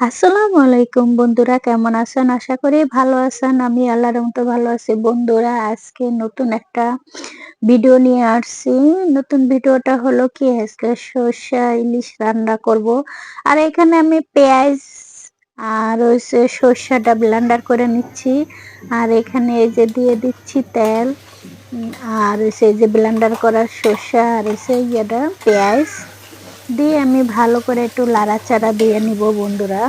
আসসালামু আলাইকুম বন্ধুরা, কেমন আছেন? আশা করি ভালো আছেন। আমি আল্লাহর মতো ভালো আছি। বন্ধুরা, আজকে নতুন একটা ভিডিও নিয়ে আসছি। নতুন ভিডিওটা হলো কি? আজকে সর্ষা ইলিশ রান্না করব। আর এখানে আমি পেঁয়াজ আর হচ্ছে সর্ষাটা ব্লেন্ডার করে নিচ্ছি। আর এখানে এই যে দিয়ে দিচ্ছি তেল। আর সেই যে ব্লেন্ডার করা সর্ষা আর হচ্ছে ইয়েটা পেঁয়াজ। দিয়ে আমি ভালো করে একটু লাড়াচাড়া দিয়ে নিব বন্ধুরা।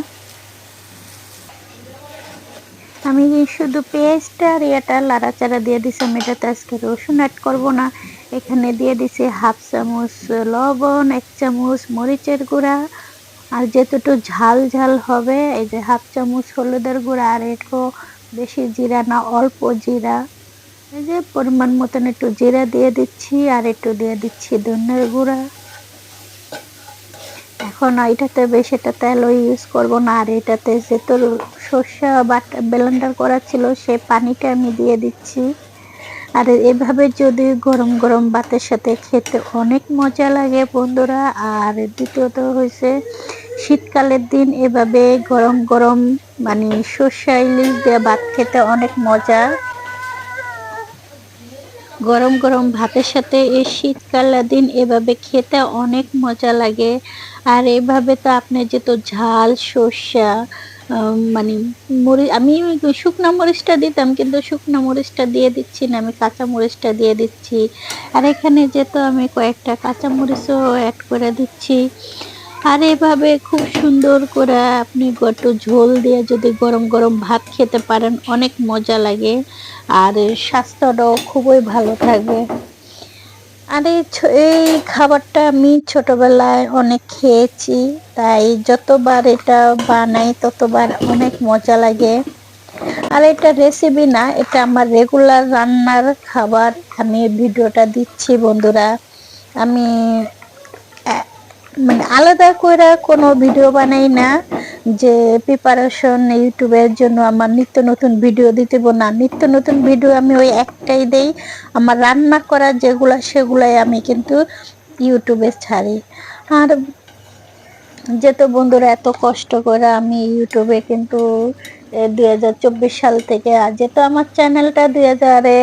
আমি শুধু পেস্টটা আর এটা লাড়াচাড়া দিয়ে দিছি, আমি এটাতে আজকে রসুন অ্যাড করব না। এখানে দিয়ে দিছি হাফ চামচ লবণ, এক চামচ মরিচের গুঁড়া। আর যেতটু ঝাল ঝাল হবে, এই যে হাফ চামচ হলুদের গুঁড়া আর একটু বেশি জিরা না, অল্প জিরা। এই যে পরিমাণ মতন একটু জিরা দিয়ে দিচ্ছি, আর একটু দিয়ে দিচ্ছি ধনের গুঁড়া। এখন এটাতে বেশ এটা তেলও ইউজ করব না। আর এটাতে যে তোর সর্ষা বাটা ব্লেন্ডার করা ছিল, সে পানিটা আমি দিয়ে দিচ্ছি। আর এভাবে যদি গরম গরম ভাতের সাথে খেতে অনেক মজা লাগে বন্ধুরা। আর দ্বিতীয়ত হয়েছে শীতকালের দিন এভাবে গরম গরম মানে সর্ষা ইলিশ দিয়ে ভাত খেতে অনেক মজা। গরম গরম ভাতের সাথে এই শীতকালের দিন এভাবে খেতে অনেক মজা লাগে। আর এভাবে তো আপনি যেহেতু ঝাল, সর্ষা মানে মরিচ, আমি শুকনো মরিচটা দিতাম কিন্তু শুকনো মরিচটা দিয়ে দিচ্ছি না, আমি কাঁচা মরিচটা দিয়ে দিচ্ছি। আর এখানে যেহেতু আমি কয়েকটা কাঁচা মরিচও অ্যাড করে দিচ্ছি। আর এভাবে খুব সুন্দর করে আপনি একটু ঝোল দিয়ে যদি গরম গরম ভাত খেতে পারেন, অনেক মজা লাগে আর স্বাস্থ্যটাও খুবই ভালো থাকবে। আর এই খাবারটা আমি ছোটবেলায় অনেক খেয়েছি, তাই যতবার এটা বানাই ততবার অনেক মজা লাগে। আর এটা রেসিপি না, এটা আমার রেগুলার রান্নার খাবার। আমি ভিডিওটা দিচ্ছি বন্ধুরা। আমি মানে আলাদা করে কোনো ভিডিও বানাই না যে প্রিপারেশন ইউটিউবের জন্য আমার নিত্য নতুন ভিডিও দিতে না। নিত্য নতুন ভিডিও আমি ওই একটাই দেই। আমার রান্না করা যেগুলো সেগুলাই আমি কিন্তু ইউটিউবে ছাড়ি। আর যেহেতু বন্ধুরা এত কষ্ট করে আমি ইউটিউবে কিন্তু দুই হাজার চব্বিশ সাল থেকে, আর যেহেতু আমার চ্যানেলটা দুই হাজারে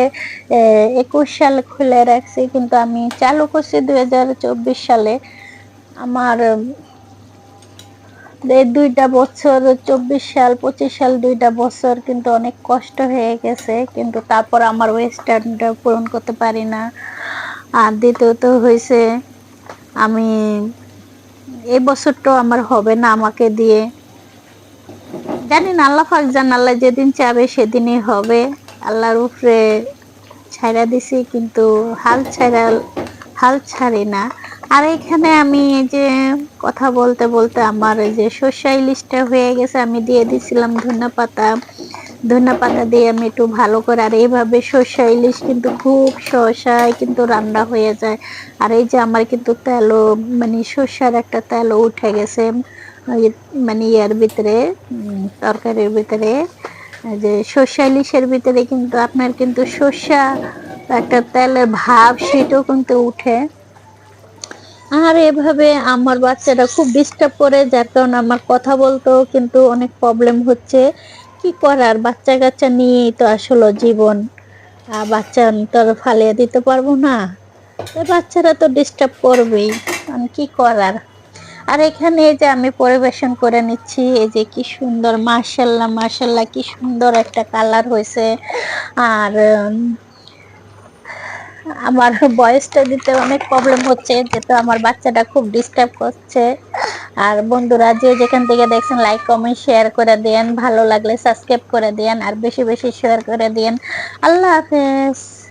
একুশ সাল খুলে রাখছি, কিন্তু আমি চালু করছি দুই হাজার চব্বিশ সালে। আমার এই দুইটা বছর, চব্বিশ সাল, পঁচিশ সাল দুইটা বছর কিন্তু অনেক কষ্ট হয়ে গেছে। কিন্তু তারপর আমার ওয়েস্টার্নটা পূরণ করতে পারি না। আর দ্বিতীয়ত হয়েছে আমি এই বছরটাও আমার হবে না আমাকে দিয়ে। জানি না, আল্লাহ ফাক জান, আল্লাহ যেদিন চাবে সেদিনই হবে। আল্লাহর উপরে ছাইরা দিছি, কিন্তু হাল ছাড়া হাল ছাড়ি না। আর এখানে আমি এই যে কথা বলতে বলতে আমার যে সর্ষা ইলিশটা হয়ে গেছে, আমি দিয়ে দিছিলাম ধনে পাতা। পাতা দিয়ে আমি একটু ভালো করে, আর এইভাবে সর্ষা ইলিশ কিন্তু খুব সহসায় কিন্তু রান্না হয়ে যায়। আর এই যে আমার কিন্তু তেলও মানে সর্ষার একটা তেলও উঠে গেছে মানে ইয়ার ভিতরে তরকারির ভিতরে। যে সর্ষা ইলিশের ভিতরে কিন্তু আপনার কিন্তু সর্ষা একটা তেলের ভাব সেটাও কিন্তু উঠে। আর এভাবে আমার বাচ্চাটা খুব ডিস্টার্ব করে, যার কারণে আমার কথা বলতেও কিন্তু অনেক প্রবলেম হচ্ছে। কি করার? বাচ্চা কাচ্চা নিয়েই তো আসলে জীবন। বাচ্চা আমি তো আর ফালিয়ে দিতে পারব না। বাচ্চারা তো ডিস্টার্ব করবেই। আমি কি করার? আর এখানে এই যে আমি পরিবেশন করে নিচ্ছি, এই যে কি সুন্দর মার্শাল্লাহ মার্শাল্লাহ কি সুন্দর একটা কালার হয়েছে। আর আমার বয়সটা দিতে অনেক প্রবলেম হচ্ছে, যেহেতু আমার বাচ্চাটা খুব ডিস্টার্ব করছে। আর বন্ধুরা, যে যেখান থেকে দেখছেন লাইক কমেন্ট শেয়ার করে দেন। ভালো লাগলে সাবস্ক্রাইব করে দেন, আর বেশি বেশি শেয়ার করে দেন। আল্লাহ হাফেজ।